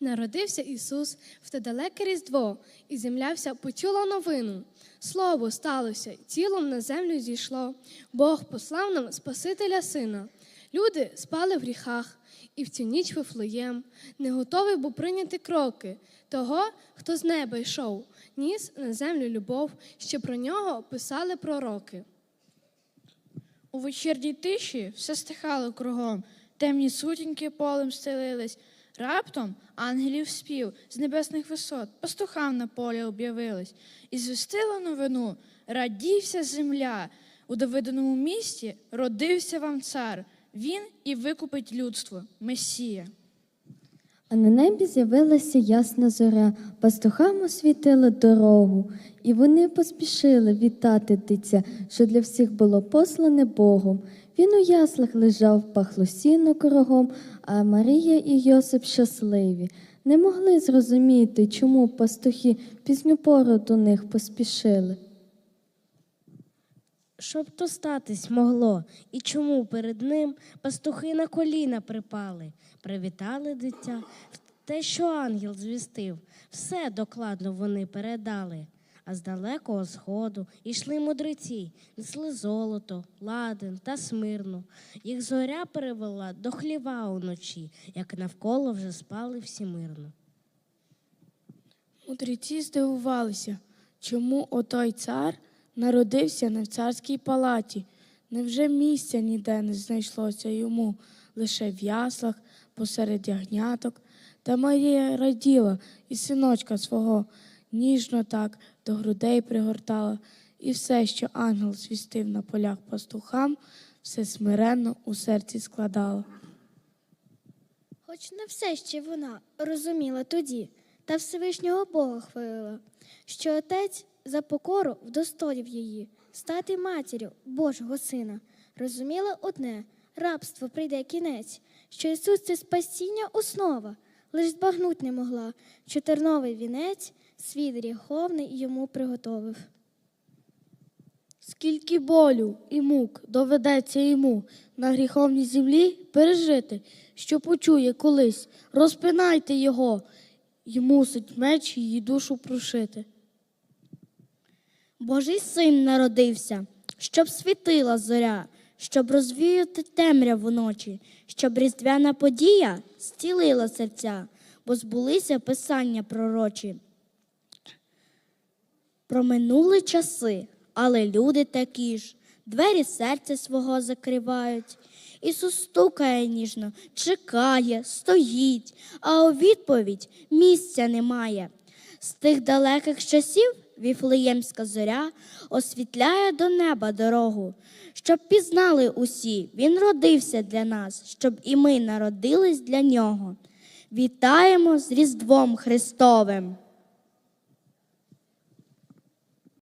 Народився Ісус в те далеке Різдво, і земля вся почула новину. Слово сталося, тілом на землю зійшло. Бог послав нам Спасителя Сина. Люди спали в гріхах, і в цю ніч Вифлеєм не готовий був прийняти кроки того, хто з неба йшов, ніс на землю любов, що про нього писали пророки. У вечірній тиші все стихало кругом, темні сутінки полем стелились. Раптом ангелів спів з небесних висот, пастухам на полі об'явились, і звістила новину, радівся земля. У Давидиному місті родився вам цар. Він і викупить людство, Месія. А на небі з'явилася ясна зоря, пастухам освітила дорогу, і вони поспішили вітати дитя, що для всіх було послане Богом. Він у яслах лежав, пахло сіно кругом, а Марія і Йосип щасливі. Не могли зрозуміти, чому пастухи пізню пору до них поспішили. Щоб то статись могло, і чому перед ним пастухи на коліна припали, привітали дитя, те, що ангел звістив, все докладно вони передали. А з далекого сходу йшли мудреці, несли золото, ладен та смирну. Їх зоря перевела до хліва уночі, як навколо вже спали всі мирно. Мудреці здивувалися, чому отой цар народився не в царській палаті. Невже місця ніде не знайшлося йому, лише в яслах, посеред ягняток. Та Марія раділа і синочка свого ніжно так до грудей пригортала, і все, що ангел звістив на полях пастухам, все смиренно у серці складала. Хоч не все ще вона розуміла тоді, та Всевишнього Бога хвалила, що отець за покору вдостоїв її стати матір'ю Божого Сина. Розуміла одне рабство прийде кінець, що Ісус це спасіння основа, лиш збагнуть не могла, що терновий вінець світ гріховний йому приготовив. Скільки болю і мук доведеться йому на гріховній землі пережити, що почує колись, розпинайте його, й мусить меч її душу прошити. Божий син народився, щоб світила зоря, щоб розвіяти темряву ночі, щоб різдвяна подія зцілила серця, бо збулися писання пророчі. Проминули часи, але люди такі ж, двері серця свого закривають. Ісус стукає ніжно, чекає, стоїть, а у відповідь місця немає. З тих далеких часів Віфлеємська зоря освітляє до неба дорогу, щоб пізнали усі, Він родився для нас, щоб і ми народились для нього. Вітаємо з Різдвом Христовим!